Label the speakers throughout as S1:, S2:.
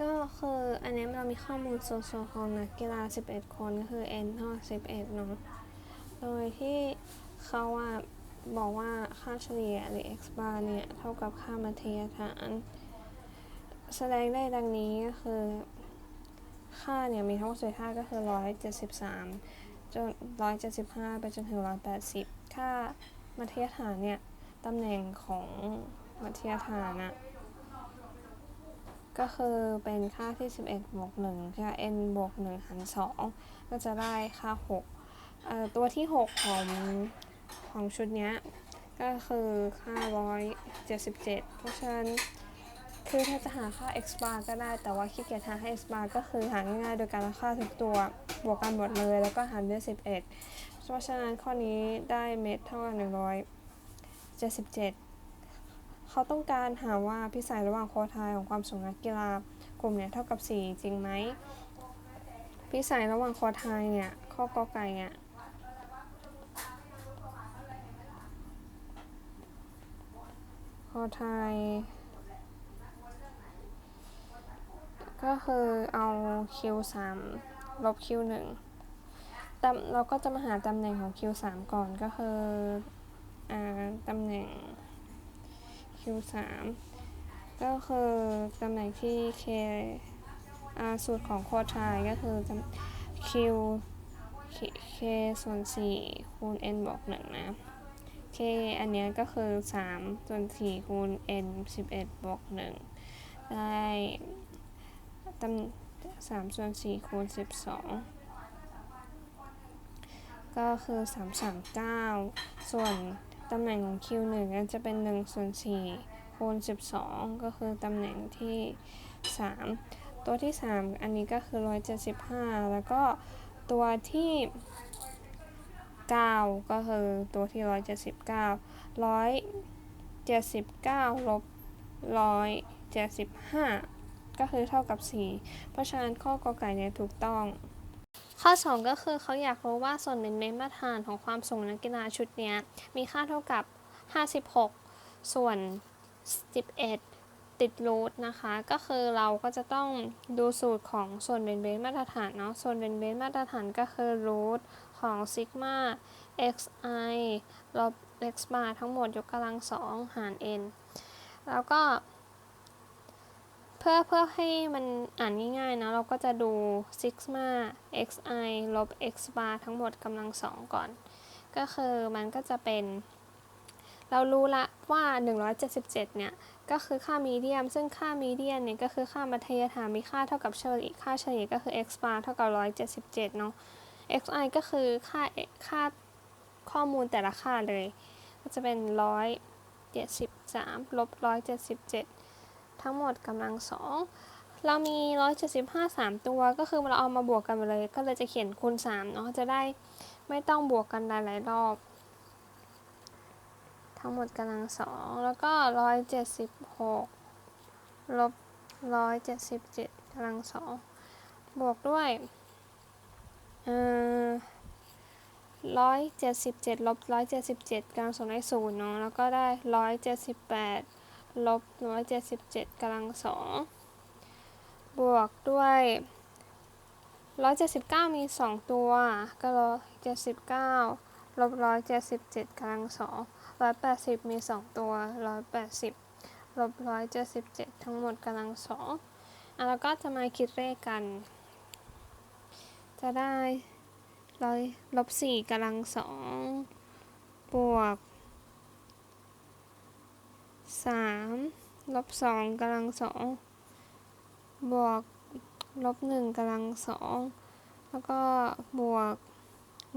S1: ก็คืออันนี้เรามีข้อมูลส่วนๆของนักกีฬา 11 คนก็คือเท่ากับ11 เนาะ โดยที่เขาอะบอกว่าค่าเฉลี่ยหรือ x bar เนี่ย เท่ากับค่ามัธยฐาน แสดงได้ดังนี้ก็คือ ค่าเนี่ย มีทั้งหมดสิบห้าก็คือ 173 จน 175 ไปจนถึง 180 ค่ามัธยฐานเนี่ย ตำแหน่งของมัธยฐานอะ ก็คือเป็นค่าที่ 11บวก1ค่า n บวก1หาร2ก็จะได้ค่า6เอ่อตัวที่ 6 ของของชุดนี้ก็คือค่า 177 เพราะฉะนั้นคือถ้าจะหาค่า x bar ก็ได้ แต่ว่าขี้เกียจหาค่า x bar ก็คือหาง่ายๆโดยการเอาค่าทุกตัวบวกกันหมดเลย แล้วก็หารด้วย 11 เพราะฉะนั้นข้อนี้ได้เมตรเท่ากับ177 เขาต้องการหาว่าพิสัยระหว่างโคไทายของความสูงนักกีฬากลุ่มเนี้ยเท่ากับ 4 จริงไหมพิสัยระหว่างโคไทายเนี่ยข้อกอไก่เนี่ยโคไทายก็คือเอา Q3 ลบ Q1 ตเราก็จะมาหาตำแหน่งของ Q3 ก่อนก็คืออตำแหน่ง Q3 ก็คือตำแหน่งที่ K อ่าสูตรของโคทายก็คือ Q K, K ส่วน4คูณ n บวก1นะ K อันเนี้ยก็คือ 3 ส่วน 4 คูณ n 11 บวก 1 ได้ตำ3ส่วน 4 คูณ 12 ก็คือ 339 ส่วน ตำแหน่งของ Q1 ก็จะเป็น1ส่วน4คูณ 12 ก็คือตำแหน่งที่ 3 ตัวที่ 3 อันนี้ก็คือ 175 แล้วก็ตัวที่ 9 ก็คือตัวที่ 179 179ลบ175 ก็คือเท่ากับ 4 เพราะฉะนั้นข้อกอไก่เนี่ยถูกต้อง ข้อ 2 ก็คือเขาอยากรู้ว่าส่วนเป็นเมตรมาตรฐานของความสูงนักกีฬาชุดนี้มีค่าเท่ากับ 56 ส่วน 11 ติดรูทนะคะ ก็คือเราก็จะต้องดูสูตรของส่วนเป็นเบสมาตรฐานเนาะส่วนเป็นเบสมาตรฐานก็คือรูทของซิกมา xi ลบ x bar ทั้งหมดยกกำลัง2หาร n แล้วก็ พื่อเพื่อให้มันอ่านง่ายๆนะ เราก็จะดูซิกมา xi ลบ x bar ทั้งหมดกำลัง2ก่อน ก็คือมันก็จะเป็น เรารู้ละว่า 177 เนี่ย ก็คือค่ามีเดียม ซึ่งค่ามีเดียมเนี่ย ก็คือค่ามัธยฐานมีค่าเท่ากับเฉลี่ยค่าเฉลี่ยก็คือ x bar เท่ากับ 177 เนาะ xi ก็คือค่าค่าข้อมูลแต่ละค่าเลย ก็จะเป็น 173 ลบ 177 ทั้งหมดกำลังสองเรามี 175 3 ตัว ก็คือเราเอามาบวกกันไปเลย ก็เลยจะเขียนคูณ3เนาะ จะได้ไม่ต้องบวกกันหลายๆรอบ ทั้งหมดกำลังสองแล้วก็ 176 ลบ 177กำลังสองบวกด้วยเอ่อ177 ลบ 177กำลังสอนได้ศูนย์เนาะ แล้วก็ได้ 178 ลบร้อยเจ็ดสิบเจ็ดกำลังสองบวกด้วยร้อยเจ็ดสิบเก้ามีสองตัว ก็ร้อยเจ็ดสิบเก้าลบร้อยเจ็ดสิบเจ็ดกำลังสองร้อยแปดสิบมีสองตัวร้อยแปดสิบลบร้อยเจ็ดสิบเจ็ดทั้งหมดกำลังสองอะแล้วก็จะมาคิดเลขกัน จะได้ร้อยลบสี่กำลังสองบวก สามลบสองกำลังสองบวกลบหนึ่งกำลังสองแล้วก็บวก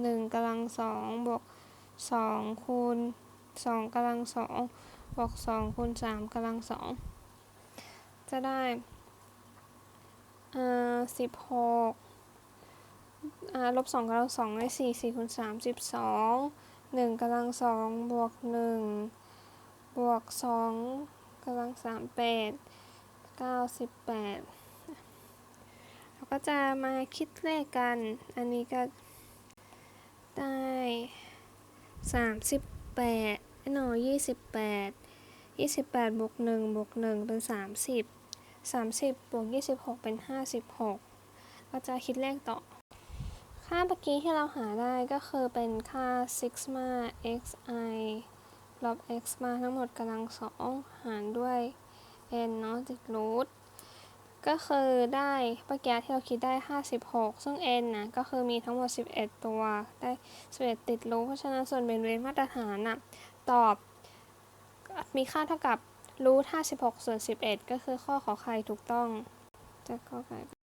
S1: หนึ่งกำลังสองบวกสองคูณสองกำลังสองบวกสองคูณสามกำลังสองจะได้อ่าสิบหกอ่าลบสองกำลังสองได้สี่สี่คูณสามสิบสองหนึ่งกำลังสองบวกหนึ่ง บวกสองกำลังสามแปดเก้าสิบแปดเราก็จะมาคิดเลขกัน อันนี้ก็ได้สามสิบแปดหน่อยี่สิบแปดยี่สิบแปดบวกหนึ่งบวกหนึ่งเป็นสามสิบ30บบวก26เป็น56ก็จะคิดเลขต่อ ค่าเมื่อกี้ที่เราหาได้ก็คือเป็นค่า sigma xi ลบ x มาทั้งหมดกำลังสองหารด้วย n เนาะติดรูทก็คือได้เมื่อกี้ที่เราคิดได้ 56 ซึ่ง n นะก็คือมีทั้งหมด 11 ตัว ได้ 11 ติดรูทเพราะฉะนั้นส่วนเบนเวนมาตรฐานน่ะตอบ มีค่าเท่ากับรูท56 ส่วน 11 ก็คือข้อขอไข่ถูกต้องจะก็ไก่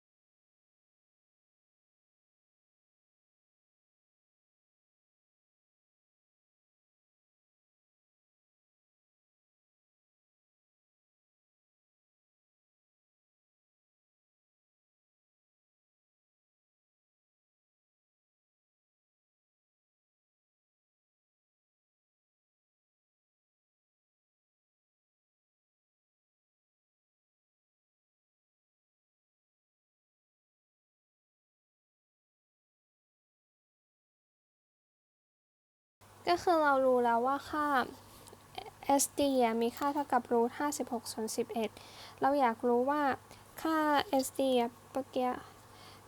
S1: ก็คือเรารู้แล้วว่าค่า SD มีค่าเท่ากับรูท56ส่วน11 เราอยากรู้ว่าค่า SD เมื่อกี้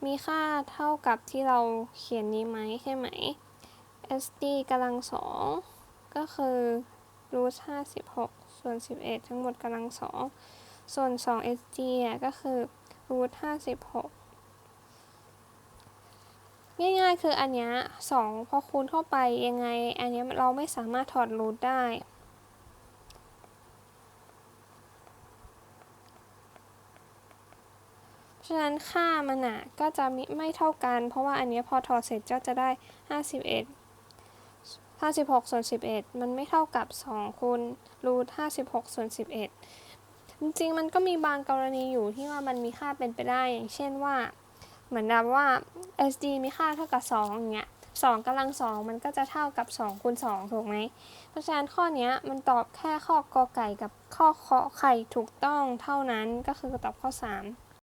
S1: มีค่าเท่ากับที่เราเขียนนี้ไหมใช่ไหม SD กำลังสองก็คือรูท56ส่วน11 ทั้งหมดกำลังสองส่วน 2 SD ก็คือรูท56 ง่ายๆ คืออันเนี้ยสองพอคูณเข้าไปยังไง อันเนี้ยเราไม่สามารถถอดรูทได้ฉะนั้นค่ามันอะก็จะมิไม่เท่ากัน เพราะว่าอันนี้พอถอดเสร็จก็จะได้ 51 56ส่วน11 มันไม่เท่ากับ 2คูณรูท56ส่วน11 จริงๆ มันก็มีบางกรณีอยู่ที่ว่ามันมีค่าเป็นไปได้อย่างเช่นว่า เหมือนแบบว่า SD มีค่าเท่ากับ2อย่างเงี้ย2กำลัง2มันก็จะเท่ากับ2คูณ2ถูกไหม เพราะฉะนั้นข้อนี้มันตอบแค่ข้อกอไก่กับข้อขอไข่ถูกต้องเท่านั้นก็คือตอบข้อ 3